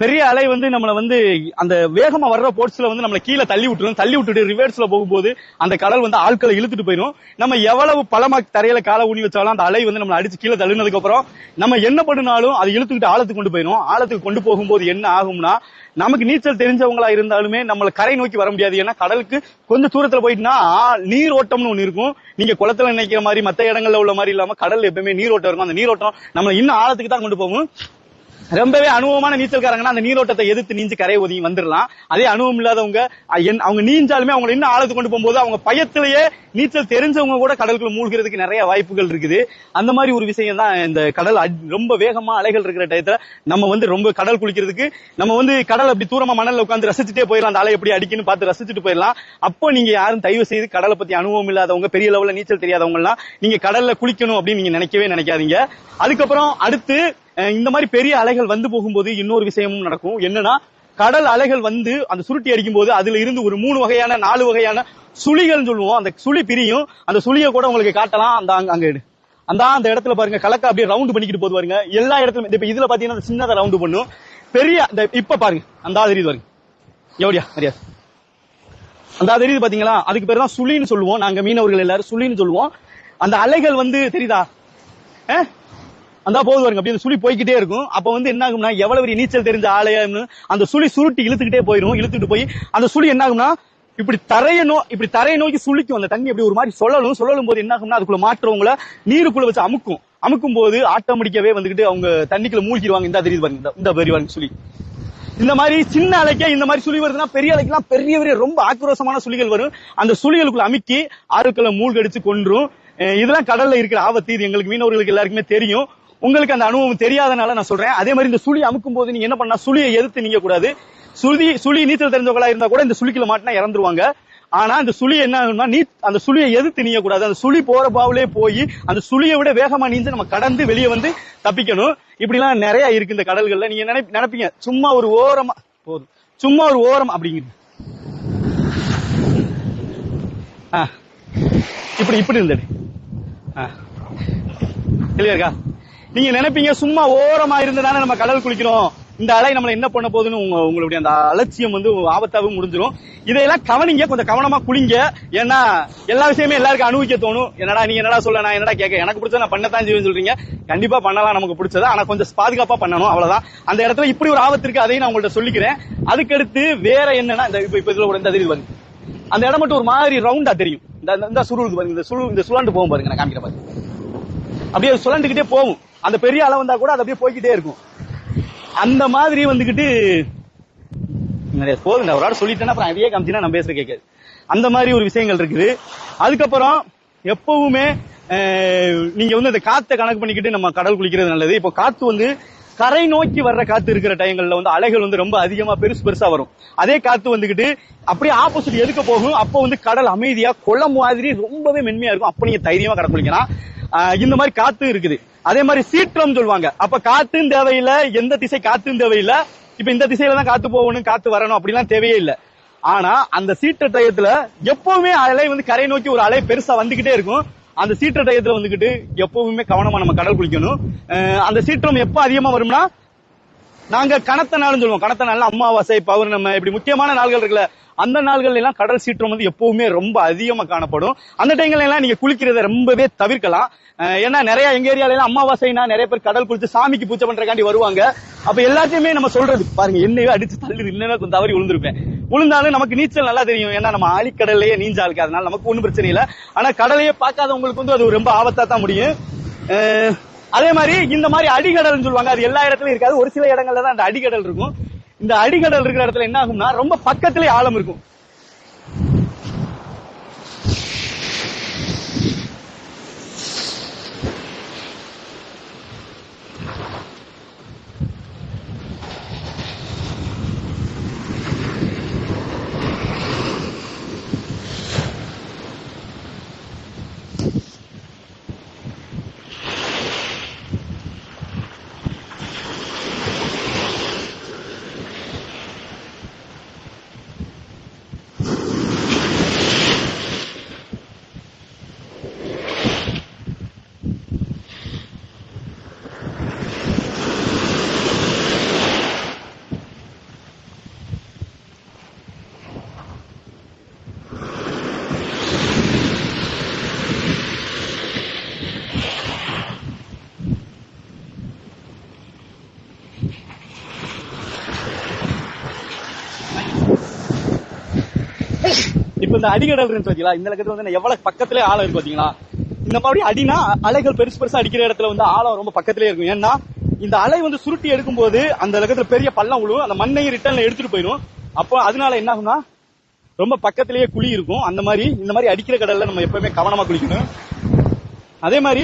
பெரிய அலை வந்து நம்மள வந்து அந்த வேகமா வர்ற போர்ட்ஸ்ல வந்து நம்மள கீழே தள்ளி விட்டுரும். தள்ளி விட்டுட்டு ரிவர்ஸ்ல போகும்போது அந்த கடல் வந்து ஆட்களை இழுத்துட்டு போயிடும் நம்ம எவ்வளவு பலமா தரையில காலை ஊனி வச்சாலும் அந்த அலை வந்து நம்மள அடிச்சு கீழே தள்ளினதுக்கு அப்புறம் நம்ம என்ன பண்ணினாலும் அதை இழுத்துக்கிட்டு ஆழத்துக்கு கொண்டு போயிடும் ஆழத்துக்கு கொண்டு போகும்போது என்ன ஆகும்னா நமக்கு நீச்சல் தெரிஞ்சவங்களா இருந்தாலுமே நம்மள கரை நோக்கி வர முடியாது. ஏன்னா கடலுக்கு கொஞ்சம் தூரத்துல போயிட்டுனா நீர் ஓட்டம்னு ஒண்ணு இருக்கும். நீங்க குளத்துல நினைக்கிற மாதிரி மத்த இடங்கள்ல உள்ள மாதிரி இல்லாம கடல் எப்பவுமே நீரோட்டம் இருக்கும். அந்த நீரோட்டம் நம்ம இன்னும் ஆழத்துக்கு தான் கொண்டு போகும். ரொம்பவே அனுபவமான நீச்சல்காரங்கன்னா அந்த நீரோட்டத்தை எதிர்த்து நீஞ்சு கரை ஒதுங்கி வந்துடலாம் அதே அனுபவம் இல்லாதவங்க அவங்க நீஞ்சாலுமே அவங்க இன்னும் ஆழத்துக்கு கொண்டு போகும்போது அவங்க பயத்திலேயே நீச்சல் தெரிஞ்சவங்க கூட கடலுக்குள்ள மூழ்கிறதுக்கு நிறைய வாய்ப்புகள் இருக்குது. அந்த மாதிரி ஒரு விஷயம் தான் இந்த கடல். ரொம்ப வேகமா அலைகள் இருக்கிற டயத்துல நம்ம வந்து ரொம்ப கடல் குளிக்கிறதுக்கு நம்ம வந்து கடல் அப்படி தூரமா மணல்ல உட்காந்து ரசிச்சுட்டே போயிடலாம் அந்த அலை எப்படி அடிக்குன்னு பார்த்து ரசிச்சுட்டு போயிடலாம் அப்போ நீங்க யாரும் தயவு செய்து கடலை பத்தி அனுபவம் இல்லாதவங்க பெரிய லெவல்ல நீச்சல் தெரியாதவங்க எல்லாம் நீங்க கடல்ல குளிக்கணும் அப்படின்னு நீங்க நினைக்கவே நினைக்காதீங்க. அதுக்கப்புறம் அடுத்து இந்த மாதிரி பெரிய அலைகள் வந்து போகும்போது இன்னொரு விஷயமும் நடக்கும். என்னன்னா கடல் அலைகள் வந்து அந்த சுருட்டி அடிக்கும் போது அதுல இருந்து ஒரு மூணு வகையான நாலு வகையான சுழிகள் சொல்லுவோம். அந்த சுழி பிரியும். அந்த சுழியை கூட உங்களுக்கு காட்டலாம். அந்த அங்க- அங்க அந்த அந்த இடத்துல பாருங்க கலக்க அப்படியே ரவுண்ட் பண்ணிக்கிட்டு போது பாருங்க. எல்லா இடத்துலயும் இப்ப இதுல பாத்தீங்கன்னா அந்த சின்னதா ரவுண்ட் பண்ணும். பெரிய அந்த இப்ப பாருங்க. அந்த தெரியுது பாருங்க. எவடியா அரியா அந்த தெரியுது பாத்தீங்களா? அதுக்கு பேர் தான் சுழின்னு சொல்லுவோம். நாங்க மீனவர்கள் எல்லாரும் சுழின்னு சொல்லுவோம். அந்த அலைகள் வந்து தெரியுதா? அஹ்? அந்த போது பாருங்க. அப்படி அந்த சுழி போய்க்கிட்டே இருக்கும். அப்ப வந்து என்ன ஆகும்னா எவ்வளவு பெரிய நீச்சல் தெரிஞ்ச ஆலயம்னு அந்த சுழி சுருட்டி இழுத்துக்கிட்டே போயிடும் இழுத்துட்டு போய் அந்த சுழி என்ன ஆகும்னா இப்படி தரைய நோ இப்படி தரையை நோக்கி சுழிக்கும். அந்த தண்ணி அப்படி ஒரு மாதிரி சொல்லலும் சொல்லலும் போது என்ன ஆகும்னா அதுக்குள்ள மாற்றவங்கள நீருக்குள்ள வச்சு அமுக்கும். அமுக்கும் போது ஆட்டோமேட்டிக்காவே வந்துகிட்டு அவங்க தண்ணிக்குள்ள மூழ்கிடுவாங்க இந்த தெரியுது பாருங்க. இந்த- இந்த சுழி. இந்த மாதிரி சின்ன அலைக்கா இந்த மாதிரி சுழி வருதுன்னா பெரிய அலைக்கெல்லாம் பெரிய பெரிய ரொம்ப ஆக்ரோஷமான சுழிகள் வரும். அந்த சுழிகளுக்குள்ள அமுக்கி ஆறுக்களை மூழ்கடிச்சு கொன்றும். இதெல்லாம் கடல்ல இருக்கிற ஆபத்து. இது எங்களுக்கு மீனவர்களுக்கு எல்லாருக்குமே தெரியும். உங்களுக்கு அந்த அனுபவம் தெரியாதனால நான் சொல்றேன். அதே மாதிரி இந்த சுழி அமுக்கும் போது நீங்க என்ன பண்ணா சுழியை எதிர்த்து நீங்க கூடாது சுழி சுழி நீச்சல் தெரிஞ்சவங்களா இருந்தா கூட இந்த சுழிக்குள்ள மாட்டினா இறந்துருவாங்க. ஆனா அந்த சுழி என்ன ஆகும்னா நீ அந்த சுழியை எதிர்த்து நீங்க கூடாது அந்த சுழி போற பாவிலே போய் அந்த சுழியை விட வேகமா நீந்து நம்ம கடந்து வெளியே வந்து தப்பிக்கணும். இப்படிலாம் நிறைய இருக்கு இந்த கடல்கள்ல. நீங்க நினை நினைப்பீங்க சும்மா ஒரு ஓரமா போதும். சும்மா ஒரு ஓரம் அப்படிங்கிறது இப்படி இப்படி இருந்தது தெளிவா நீங்க நினைப்பீங்க சும்மா ஓரமா இருந்ததானே நம்ம கடல் குளிக்கிறோம். இந்த அலை நம்மள என்ன பண்ண போகுதுன்னு உங்க உங்களுடைய அந்த அலட்சியம் வந்து ஆபத்தாவும் முடிஞ்சிடும் இதையெல்லாம் கவனிங்க கொஞ்சம் கவனமா குளிங்க. ஏன்னா எல்லா விஷயமே எல்லாருக்கும் அனுபவிக்க தோணும். என்னடா நீ என்னடா சொல்ல நான் என்னடா கேட்க எனக்கு பிடிச்சத நான் பண்ணத்தான் செய்வேன் சொல்றீங்க. கண்டிப்பா பண்ணலாம் நமக்கு பிடிச்சது. ஆனா கொஞ்சம் பாதுகாப்பா பண்ணணும் அவ்வளவுதான். அந்த இடத்துல இப்படி ஒரு ஆபத்து இருக்கு அதையும் நான் உங்கள்ட்ட சொல்லிக்கிறேன். அதுக்கடுத்து வேற என்னன்னா இந்த இப்ப இதுல இந்த அதிர்வு பாருங்க அந்த இடம் மட்டும் ஒரு மாதிரி ரவுண்டா தெரியும். இந்த இந்த சுருளுக்கு பாருங்க இந்த சுருள் இந்த சுழண்டு போகும் பாருங்க நான் காமிக்கிற பாருங்க. அப்படியே அது சுழண்டுகிட்டே போகும். அந்த பெரிய அலை வந்தா கூட அது அப்படியே போய்கிட்டே இருக்கும். அந்த மாதிரி வந்துகிட்டு நிறைய போதுங்க ஒரு ஆள் சொல்லிட்டேன்னா அப்புறம் அதையே காமிச்சினா நான் பேசுற கேட்காது. அந்த மாதிரி ஒரு விஷயங்கள் இருக்குது. அதுக்கப்புறம் எப்பவுமே நீங்க வந்து இந்த காத்தை கணக்கு பண்ணிக்கிட்டு நம்ம கடல் குளிக்கிறது நல்லது. இப்போ காத்து வந்து கரை நோக்கி வர்ற காத்து இருக்கிற டைங்கள்ல வந்து அலைகள் வந்து ரொம்ப அதிகமா பெருசு பெருசா வரும். அதே காத்து வந்துகிட்டு அப்படியே ஆப்போசிட் எதுக்க போகும்? அப்போ வந்து கடல் அமைதியா குளம் மாதிரி ரொம்பவே மென்மையா இருக்கும். அப்ப நீங்க தைரியமா கடல் குளிக்கலாம். இந்த மாதிரி காத்து இருக்குது. அதே மாதிரி சீற்றம் சொல்லுவாங்க. அப்ப காத்தும் தேவையில்ல எந்த திசை காத்தும் தேவையில்ல. இப்ப இந்த திசையில தான் காத்து போகணும் காத்து வரணும் அப்படிலாம் தேவையே இல்லை. ஆனா அந்த சீற்ற டயத்துல எப்பவுமே அலை வந்து கரை நோக்கி ஒரு அலை பெருசா வந்துகிட்டே இருக்கும். அந்த சீற்ற டயத்துல வந்துகிட்டு எப்பவுமே கவனமா நம்ம கடல் குளிக்கணும். அந்த சீற்றம் எப்ப அதிகமா வரும்னா நாங்க கனத்த நாள்னு சொல்லுவோம். கனத்த நாள்ல அமாவாசை பௌர்ணமி இப்படி முக்கியமான நாள்கள் இருக்குல்ல அந்த நாள்கள் எல்லாம் கடல் சீற்றம் வந்து எப்பவுமே ரொம்ப அதிகமா காணப்படும். அந்த டைம்ல எல்லாம் நீங்க குளிக்கிறத ரொம்பவே தவிர்க்கலாம். ஏன்னா நிறைய எங்க ஏரியால எல்லாம் அமாவாசைனா நிறைய பேர் கடல் குளிச்சு சாமிக்கு பூஜை பண்றக்காண்டி வருவாங்க. அப்ப எல்லாத்தையுமே நம்ம சொல்றது பாருங்க என்னையோ அடிச்சு தள்ளி இல்லைன்னா கொஞ்சம் தவறி விழுந்திருப்பேன். விழுந்தாலும் நமக்கு நீச்சல் நல்லா தெரியும். ஏன்னா நம்ம ஆழிக்கடல்லையே நீஞ்சாளுக்கு அதனால நமக்கு ஒண்ணும் பிரச்சனை இல்லை. ஆனா கடலையே பார்க்காதவங்களுக்கு வந்து அது ரொம்ப ஆபத்தா தான் முடியும். அதே மாதிரி இந்த மாதிரி அடிகடல்னு சொல்லுவாங்க அது எல்லா இடத்துலயும் இருக்காது. ஒரு சில இடங்கள்ல தான் அந்த அடிகடல் இருக்கும். இந்த அடிகடல் இருக்கிற இடத்துல என்ன ஆகும்னா ரொம்ப பக்கத்திலே ஆழம் இருக்கும். இந்த அடிக்கடல் இருக்கு பாத்தீங்களா இந்த இடத்துல வந்து எவ்வளவு பக்கத்துல ஆழம் இருக்கு பாத்தீங்களா? இந்த மாதிரி அடினா அலைகள் பெருசு பெருசா அடிக்கிற இடத்துல வந்து ஆழம் ரொம்ப பக்கத்திலே இருக்கும். ஏன்னா இந்த அலை வந்து சுருட்டி எடுக்கும் போது அந்த இடத்துல பெரிய பள்ளம் விழுவும் அந்த மண்ணையும் ரிட்டர்ன்ல எடுத்துட்டு போயிடும். அப்போ அதனால என்ன ஆகும்னா ரொம்ப பக்கத்திலேயே குழி இருக்கும். அந்த மாதிரி இந்த மாதிரி அடிக்கிற கடல்ல நம்ம எப்பவுமே கவனமா குளிக்கணும். அதே மாதிரி